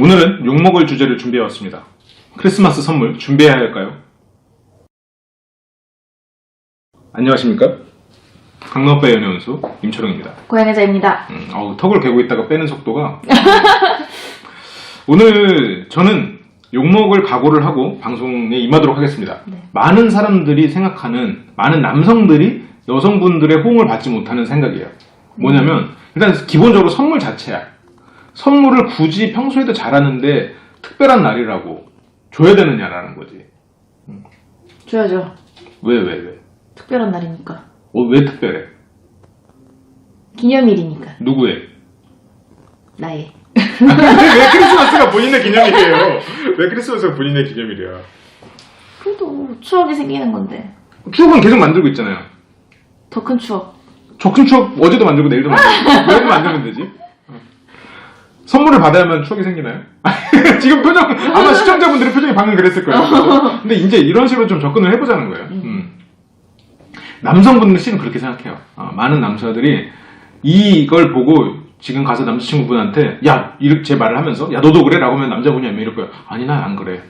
오늘은 욕먹을 주제를 준비해왔습니다. 크리스마스 선물 준비해야 할까요? 안녕하십니까? 강남오빠 연애원수 임철웅입니다. 고양이자입니다. 음, 어우, 턱을 개고 있다가 빼는 속도가 오늘 저는 욕먹을 각오를 하고 방송에 임하도록 하겠습니다. 네. 많은 사람들이 생각하는 많은 남성들이 여성분들의 호응을 받지 못하는 생각이에요. 뭐냐면 일단 기본적으로 선물 자체야. 선물을 굳이 평소에도 잘하는데 특별한 날이라고 줘야 되느냐라는 거지. 줘야죠. 왜 왜 왜? 특별한 날이니까. 어, 왜 특별해? 기념일이니까. 누구의? 나의. 왜 크리스마스가 본인의 기념일이에요? 왜 크리스마스가 본인의 기념일이야? 그래도 추억이 생기는 건데. 추억은 계속 만들고 있잖아요. 더 큰 추억. 적은 추억 어제도 만들고 내일도 만들고 내일도 만들면 되지. 어. 선물을 받아야만 추억이 생기나요? 지금 표정 아마 시청자분들의 표정이 방금 그랬을 거예요. 그죠? 근데 이제 이런 식으로 좀 접근을 해보자는 거예요. 음. 남성분들 실은 그렇게 생각해요. 어, 많은 남자들이 이걸 보고 지금 가서 남자친구분한테 야 이렇게 제 말을 하면서 야 너도 그래? 라고 하면 남자분이 하면 이럴 거예요. 아니 난 안 그래.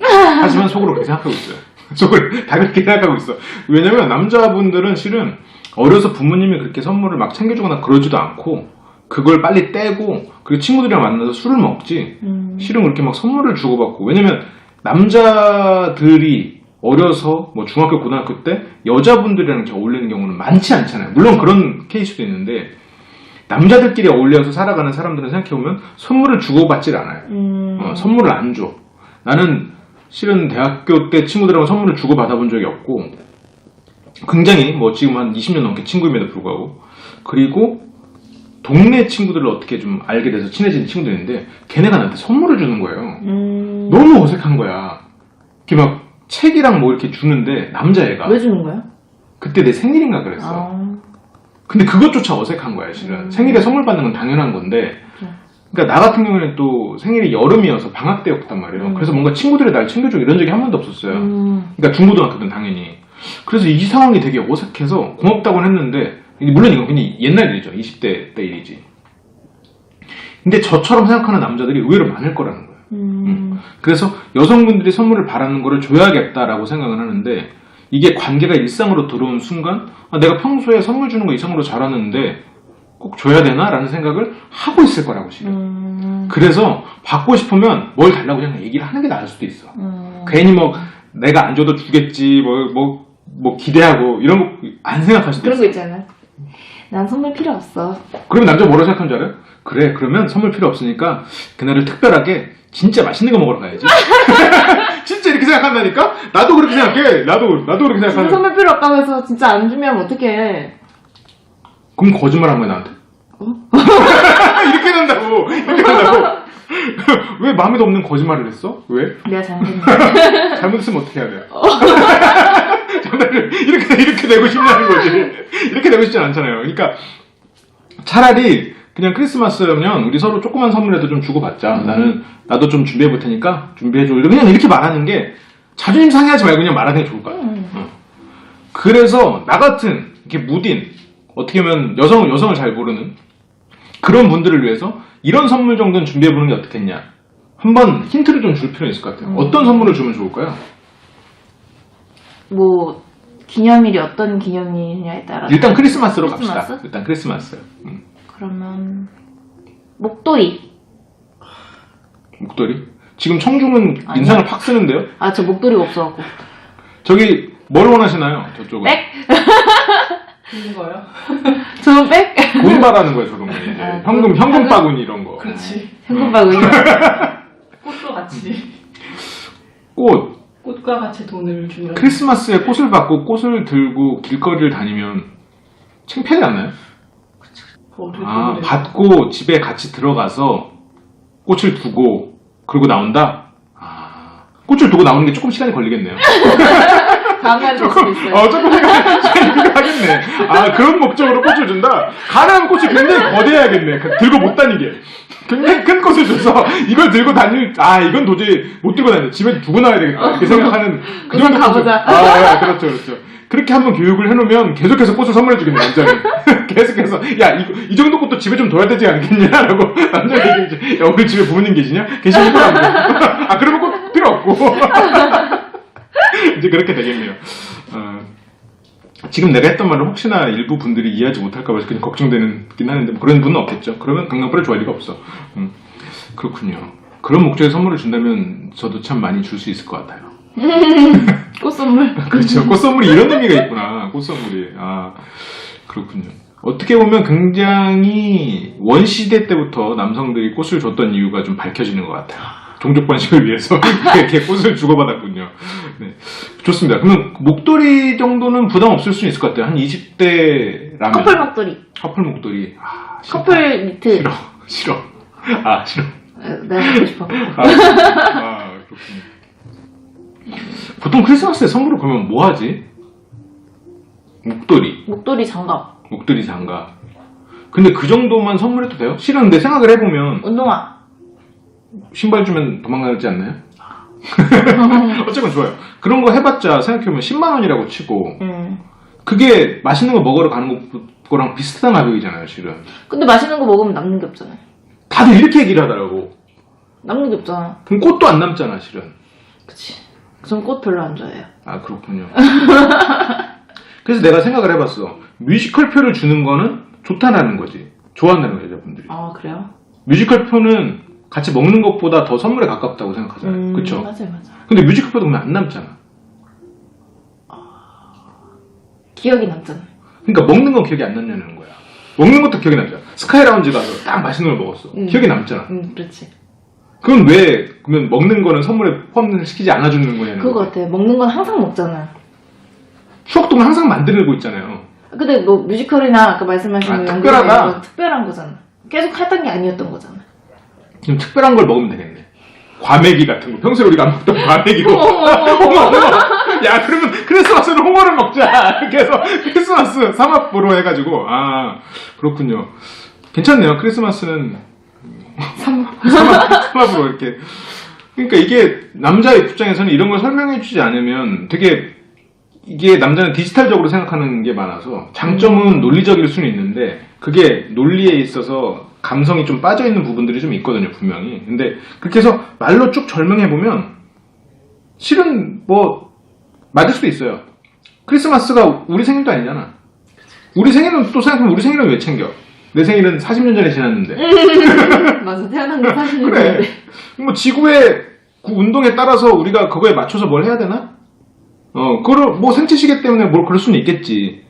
하지만 속으로 그렇게 생각하고 있어요. 속을 다 그렇게 생각하고 있어. 왜냐면 남자분들은 실은 어려서 부모님이 그렇게 선물을 막 챙겨주거나 그러지도 않고 그걸 빨리 떼고 그리고 친구들이랑 만나서 술을 먹지 음. 실은 그렇게 막 선물을 주고받고 왜냐면 남자들이 어려서 뭐 중학교 고등학교 때 여자분들이랑 이렇게 어울리는 경우는 많지 않잖아요 물론 그런 케이스도 있는데 남자들끼리 어울려서 살아가는 사람들은 생각해보면 선물을 주고받질 않아요 음. 어, 선물을 안 줘. 나는 실은 대학교 때 친구들하고 선물을 주고 받아본 적이 없고, 굉장히 뭐 지금 한 20년 넘게 친구임에도 불구하고, 그리고 동네 친구들을 어떻게 좀 알게 돼서 친해진 친구들인데, 걔네가 나한테 선물을 주는 거예요. 음. 너무 어색한 거야. 이렇게 막 책이랑 뭐 이렇게 주는데, 남자애가. 왜 주는 거야? 그때 내 생일인가 그랬어. 아. 근데 그것조차 어색한 거야, 실은. 음. 생일에 선물 받는 건 당연한 건데, 그래. 그러니까 나 같은 경우에는 또 생일이 여름이어서 방학 때였단 말이에요. 음. 그래서 뭔가 친구들이 날 챙겨주고 이런 적이 한 번도 없었어요. 음. 그러니까 중고등학교든 당연히. 그래서 이 상황이 되게 어색해서 고맙다고는 했는데, 물론 이건 그냥 옛날 일이죠. 20대 때 일이지. 근데 저처럼 생각하는 남자들이 의외로 많을 거라는 거예요. 음. 그래서 여성분들이 선물을 바라는 거를 줘야겠다라고 생각을 하는데, 이게 관계가 일상으로 들어온 순간, 아, 내가 평소에 선물 주는 거 이상으로 잘하는데, 꼭 줘야 되나? 라는 생각을 하고 있을 거라고, 지금. 음. 그래서 받고 싶으면 뭘 달라고 그냥 얘기를 하는 게 나을 수도 있어. 음. 괜히 뭐 내가 안 줘도 주겠지 뭐 뭐 뭐 기대하고 이런 거 안 생각할 수도 그런 있어. 거 있잖아. 난 선물 필요 없어. 그러면 남자 뭐라고 생각하는 줄 알아요? 그래 그러면 선물 필요 없으니까 그날을 특별하게 진짜 맛있는 거 먹으러 가야지. 진짜 이렇게 생각한다니까? 나도 그렇게 생각해. 나도 나도 그렇게 진짜 생각하는. 선물 필요 없다면서 진짜 안 주면 어떡해. 그럼 거짓말 한 거야 나한테. 어? 이렇게 된다고 이렇게 된다고. 왜 마음에도 없는 거짓말을 했어? 왜? 내가 잘못했네. 잘못했으면 어떻게 해야 돼? 전화를 이렇게 이렇게 내고 싶냐는 거지. 이렇게 내고 싶진 않잖아요. 그러니까 차라리 그냥 크리스마스면 우리 서로 조그만 선물이라도 좀 주고받자. 나는 나도 좀 준비해 볼 테니까 준비해 줘. 그냥 이렇게 말하는 게 자존심 상해하지 말고 그냥 말하는 게 좋을 것 같아. 음. 어. 그래서 나 같은 이렇게 무딘 어떻게 보면 여성 여성을 잘 모르는 그런 분들을 위해서 이런 선물 정도는 준비해 보는 게 어떻겠냐. 한번 힌트를 좀 줄 필요는 있을 것 같아요. 음. 어떤 선물을 주면 좋을까요? 뭐 기념일이 어떤 기념일이냐에 따라 일단 크리스마스로 크리스마스? 갑시다. 일단 크리스마스. 음. 그러면 목도리 목도리. 지금 청중은 아니요. 인상을 팍 쓰는데요. 아 저 목도리가 없어갖고 저기 뭘 원하시나요? 저쪽은 백? 있는 거요? 저는 백? 돈바라는 거예요, 저런 거 이제 아, 현금 현금 다른- 바구니 이런 거. 그렇지. 현금 바구니 꽃과 같이 꽃 꽃과 같이 돈을 주면 크리스마스에 꽃을 받고 꽃을 들고 길거리를 다니면 창피하지 않나요? 어떻게 아 받고 집에 같이 들어가서 꽃을 두고 그러고 나온다. 아 꽃을 두고 나오는 게 조금 시간이 걸리겠네요. 수도 있어요 어, 조금 하겠네. 아, 그런 목적으로 꽃을 준다? 가나면 꽃이 굉장히 거대해야겠네. 그- 들고 못 다니게. 굉장히 큰 꽃을 줘서 이걸 들고 다닐, 아, 이건 도저히 못 들고 다녀. 집에 두고 나야 되겠다. 이렇게 생각하는 그 정도. 꽃을- 가보자. 아, 예, 그렇죠, 그렇죠. 그렇게 한번 교육을 해놓으면 계속해서 꽃을 선물해주겠네, 남자는. 계속해서, 야, 이, 이 정도 꽃도 집에 좀 둬야 되지 않겠냐라고 남자가 얘기했지. 야, 우리 집에 부모님 계시냐? 돼. 아, 그러면 꽃 필요 없고. 이제 그렇게 되겠네요. 어, 지금 내가 했던 말을 혹시나 일부 분들이 이해하지 못할까봐 그냥 걱정되긴 하는데 뭐 그런 분은 없겠죠. 그러면 강남불을 좋아할 리가 없어. 음, 그렇군요. 그런 목적의 선물을 준다면 저도 참 많이 줄 수 있을 것 같아요. 꽃 선물. 그렇죠. 꽃 선물이 이런 의미가 있구나. 꽃 선물이. 아, 그렇군요. 어떻게 보면 굉장히 원시대 때부터 남성들이 꽃을 줬던 이유가 좀 밝혀지는 것 같아요. 종족 번식을 위해서 이렇게 꽃을 주고받았군요. 네. 좋습니다. 그러면 목도리 정도는 부담 없을 수 있을 것 같아요. 한 20대 라면. 커플 목도리. 커플 목도리. 아, 싫다. 커플 니트. 싫어. 싫어. 아, 싫어. 어, 내가 갖고 싶어. 아, 아, 그렇군요. 보통 크리스마스에 선물을 그러면 뭐 하지? 목도리. 목도리 장갑. 목도리 장갑. 근데 그 정도만 선물해도 돼요? 실은 근데 생각을 해보면 운동화. 신발 주면 도망가지 않나요? 어쨌건 좋아요. 그런 거 해봤자 생각해보면 10만 원이라고 치고 음. 그게 맛있는 거 먹으러 가는 거, 거랑 비슷한 가격이잖아요, 실은. 근데 맛있는 거 먹으면 남는 게 없잖아 요. 다들 이렇게 얘기를 하더라고. 남는 게 없잖아. 그럼 꽃도 안 남잖아, 실은. 그치. 전 꽃 별로 안 좋아해요. 아, 그렇군요. 그래서 내가 생각을 해봤어. 뮤지컬 표를 주는 거는 좋다라는 거지. 좋아한다는 거죠, 여자분들이. 아, 그래요? 뮤지컬 표는 같이 먹는 것보다 더 선물에 가깝다고 생각하잖아요. 음, 그쵸? 맞아요, 맞아요. 근데 뮤지컬 표도 그러면 안 남잖아. 기억이 남잖아. 그러니까 먹는 건 기억이 안 남냐는 거야. 먹는 것도 기억이 남잖아. 스카이 라운지 가서 딱 맛있는 걸 먹었어. 음. 기억이 남잖아. 음, 그렇지. 그럼 왜, 그러면 먹는 거는 선물에 포함을 시키지 않아주는 거냐는 그거 거야. 같아. 먹는 건 항상 먹잖아. 추억도 항상 만들고 있잖아요. 근데 뭐 뮤지컬이나 아까 말씀하신 아, 뭐 특별하다. 특별한 거잖아. 계속 했던 게 아니었던 거잖아. 좀 특별한 걸 먹으면 되겠네. 과메기 같은 거. 평소에 우리가 안 먹던 과메기 로. 어머, 어머, 홍어, 홍어. 야, 그러면 크리스마스는 홍어를 먹자. 이렇게 해서 크리스마스 삼합으로 해가지고. 아, 그렇군요. 괜찮네요. 크리스마스는 삼- 삼합, 삼합으로 이렇게. 그러니까 이게 남자의 입장에서는 이런 걸 설명해 주지 않으면 되게 이게 남자는 디지털적으로 생각하는 게 많아서 장점은 논리적일 수는 있는데 그게 논리에 있어서 감성이 좀 빠져있는 부분들이 좀 있거든요 분명히 근데 그렇게 해서 말로 쭉 설명해보면 실은 뭐 맞을 수도 있어요 크리스마스가 우리 생일도 아니잖아 우리 생일은 또 생각하면 우리 생일은 왜 챙겨 내 생일은 40년 전에 지났는데 맞아. 태어난 거 사실 그래. 뭐 지구의 그 운동에 따라서 우리가 그거에 맞춰서 뭘 해야 되나? 어, 그걸 뭐 생체 시계 때문에 뭘 그럴 수는 있겠지.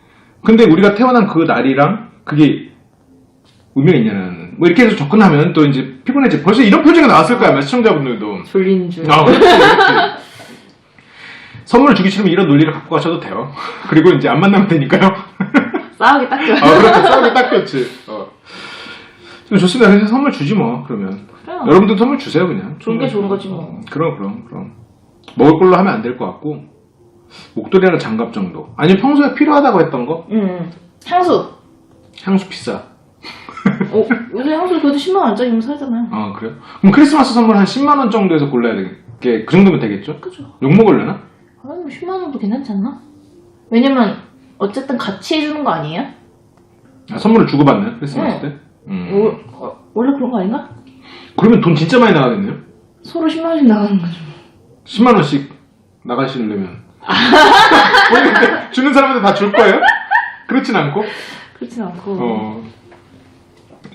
근데 우리가 태어난 그 날이랑 그게 의미가 있냐는 뭐 이렇게 해서 접근하면 또 이제 피곤해지. 벌써 이런 표정이 나왔을 거야, 아마 시청자분들도. 졸린 줄. 아, 그렇지, 그렇지. 선물 주기 싫으면 이런 논리를 갖고 가셔도 돼요. 그리고 이제 안 만나면 되니까요. 싸우기 딱 좋아. 아, 그렇죠. 싸우기 딱 좋지. 어. 좀 좋습니다. 그래서 선물 주지 뭐, 그러면. 그래요. 여러분들 선물 주세요 그냥 좋은 게 좋은 거지 뭐. 그럼 그럼 그럼 먹을 걸로 하면 안 될 것 같고 목도리랑 장갑 정도 아니면 평소에 필요하다고 했던 거 음. 향수. 향수 비싸 어, 요새 향수 그래도 10만 원짜리면 사잖아요. 아 그래요? 그럼 크리스마스 선물 한 10만 원 정도에서 골라야 되게 그 정도면 되겠죠? 그죠. 욕 먹을려나? 아니, 뭐 10만 원도 괜찮지 않나? 왜냐면, 어쨌든 같이 해주는 거 아니에요? 아, 선물을 주고받는 크리스마스 때? 음. 어, 어, 원래 그런 거 아닌가? 그러면 돈 진짜 많이 나가겠네요? 서로 10만 원씩 나가는 거죠. 10만 원씩 나가시려면 주는 사람한테 다 줄 거예요? 그렇진 않고 그렇진 않고. 어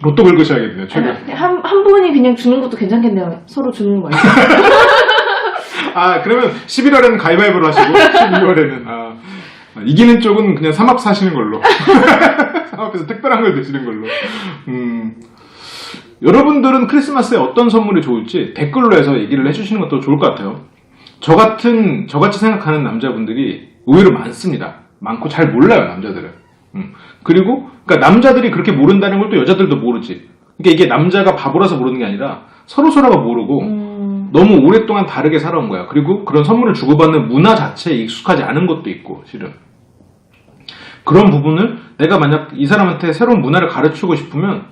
로또 긁으셔야겠네요 최근 아니, 한, 한 분이 그냥 주는 것도 괜찮겠네요. 서로 주는 거 말고. 아, 그러면 11월에는 가위바위보를 하시고, 12월에는, 아, 이기는 쪽은 그냥 삼합 사시는 걸로. 삼합에서 특별한 걸 드시는 걸로. 음. 여러분들은 크리스마스에 어떤 선물이 좋을지 댓글로 해서 얘기를 해주시는 것도 좋을 것 같아요. 저 같은, 저같이 생각하는 남자분들이 의외로 많습니다. 많고 잘 몰라요, 남자들은. 음. 그리고, 그러니까 남자들이 그렇게 모른다는 걸 또 여자들도 모르지. 그러니까 이게 남자가 바보라서 모르는 게 아니라 서로 서로가 모르고, 음, 너무 오랫동안 다르게 살아온 거야. 그리고 그런 선물을 주고받는 문화 자체에 익숙하지 않은 것도 있고, 실은. 그런 부분을 내가 만약 이 사람한테 새로운 문화를 가르치고 싶으면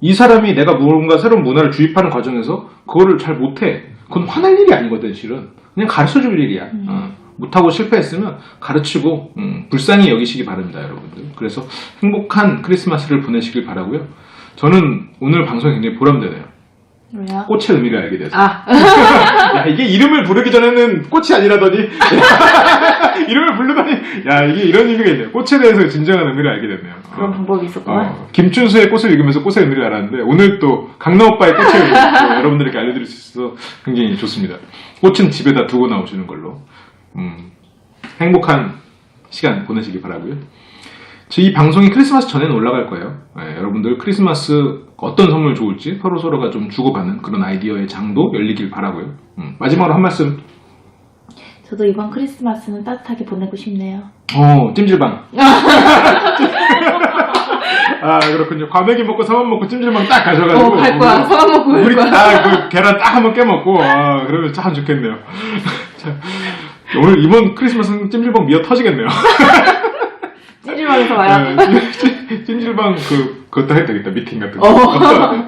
이 사람이 내가 뭔가 새로운 문화를 주입하는 과정에서 그거를 잘 못해. 그건 화날 일이 아니거든, 실은. 그냥 가르쳐 줄 일이야. 어. 못하고 실패했으면 가르치고 음, 불쌍히 여기시기 바랍니다, 여러분들. 그래서 행복한 크리스마스를 보내시길 바라고요. 저는 오늘 방송이 굉장히 보람되네요. 왜요? 꽃의 의미를 알게 돼서. 아, 야, 이게 이름을 부르기 전에는 꽃이 아니라더니, 이름을 부르더니, 야, 이게 이런 의미가 있네요. 꽃에 대해서 진정한 의미를 알게 됐네요. 그런 어. 방법이 있었구나. 어, 김춘수의 꽃을 읽으면서 꽃의 의미를 알았는데, 오늘 또 강남 오빠의 꽃의 의미를 또 여러분들에게 알려드릴 수 있어서 굉장히 좋습니다. 꽃은 집에다 두고 나오시는 걸로. 음, 행복한 시간 보내시기 바라고요 이 방송이 크리스마스 전에는 올라갈 거예요. 예, 여러분들 크리스마스 어떤 선물 좋을지 서로 서로가 좀 주고받는 그런 아이디어의 장도 열리길 바라고요. 음, 마지막으로 한 말씀. 저도 이번 크리스마스는 따뜻하게 보내고 싶네요. 어, 찜질방. 아, 그렇군요. 과메기 먹고 사만 먹고 찜질방 딱 가셔가지고. 어, 갈 거야. 사만 먹고 갈 우리. 딱 그 계란 딱 한번 깨먹고, 아, 그러면 참 좋겠네요. 자, 오늘 이번 크리스마스는 찜질방 미어 터지겠네요. 찜질방에서 와요. 네, 찜- 찜질방 그, 그것도 해도 되겠다. 미팅 같은 거. 어. 네,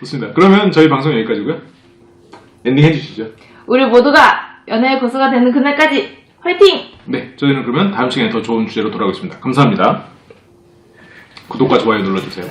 좋습니다. 그러면 저희 방송 여기까지고요. 엔딩 해주시죠. 우리 모두가 연애의 고수가 되는 그날까지 화이팅! 네, 저희는 그러면 다음 시간에 더 좋은 주제로 돌아오겠습니다. 감사합니다. 구독과 좋아요 눌러주세요.